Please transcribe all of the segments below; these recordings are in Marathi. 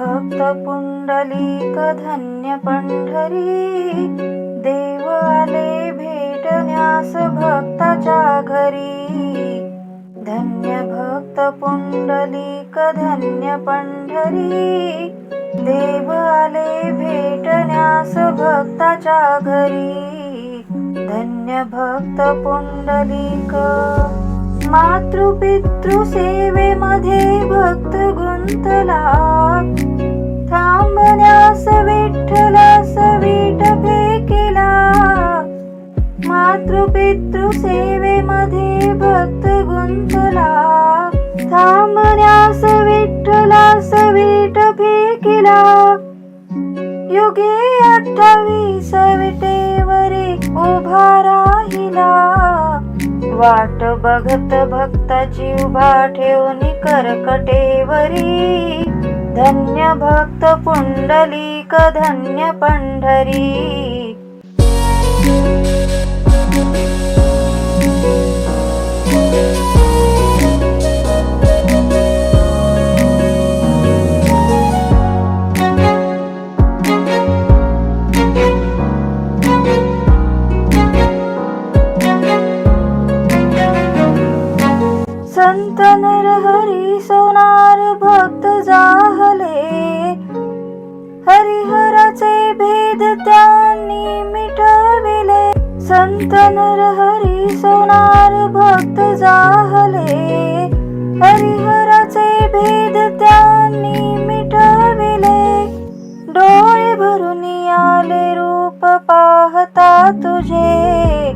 भक्त पुंडलिक धन्य पंढरी. देव आले भेटण्यास भक्ताच्या घरी. धन्य भक्त पुंडलिक धन्य पंढरी. देव आले भेटण्यास भक्ताच्या घरी. धन्य भक्त पुंडलिक मातृपितृसेवेमध्ये भक्त गुंतला. थांबण्यास विठ्ठलास विठ फेकेला. मातृपितृ सेवेमध्ये भक्त गुंतला. थांबण्यास विठ्ठलास वीट फेकिला. युगे अठ्ठावीस विटेवरी उभा राहिला. वाट बघत भक्ताची उभा ठेवून करकटेवरी धन्य भक्त पुंडलिक धन्य पंढरी. संत नरहरी सोनार भक्त जा भेद त्यांनी मिटविले. संत नरहरी सोनार भक्त जाहले. हरिहराचे भेद त्यांनी मिटविले. डोळे भरून आले रूप पाहता तुझे.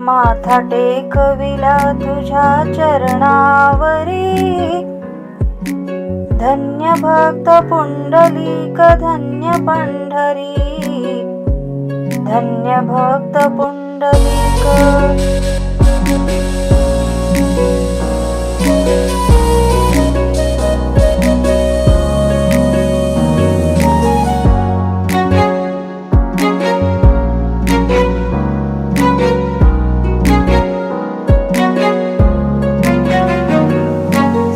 माथा टेकविला तुझ्या चरणावरी. धन्य भक्त पुंडलिक धन्य पंढरी धन्य भक्त पुंडलिक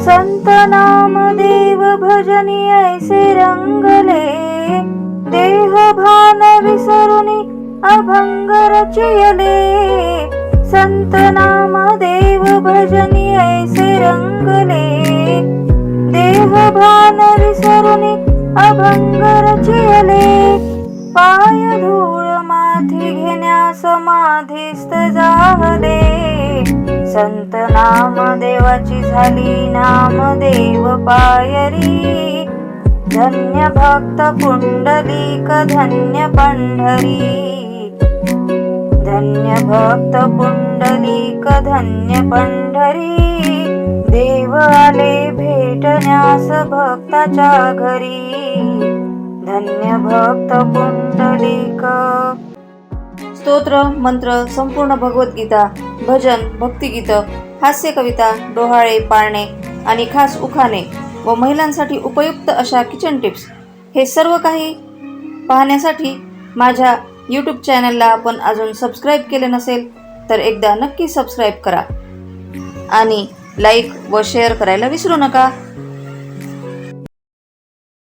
संत नामदेव भजनी ऐसे रंगले देह भान विसरुनी अभंग रचयले संत नामदेव भजनी ऐसे रंगले देह भान विसरुनी अभंग रचयले पाय धूळ माथी घेण्यास समाधीस्त जाहले। संत नामदेवाची झाली नामदेव पायरी. धन्य भक्त पुंडलिक धन्य पंढरी. धन्य भक्त पुंडलिक धन्य पंढरी. देव आले भेटण्यास भक्ताच्या घरी. धन्य भक्त पुंडलिक स्तोत्र मंत्र संपूर्ण भगवद्गीता भजन भक्तिगीत हास्य कविता डोहाळे पाळणे आणि खास उखाणे व महिलांसाठी उपयुक्त अशा किचन टिप्स हे सर्व काही पाहण्यासाठी माझ्या यूट्यूब चॅनलला आपण अजून सबस्क्राईब केले नसेल तर एकदा नक्की सबस्क्राईब करा. आणि लाईक व शेअर करायला विसरू नका.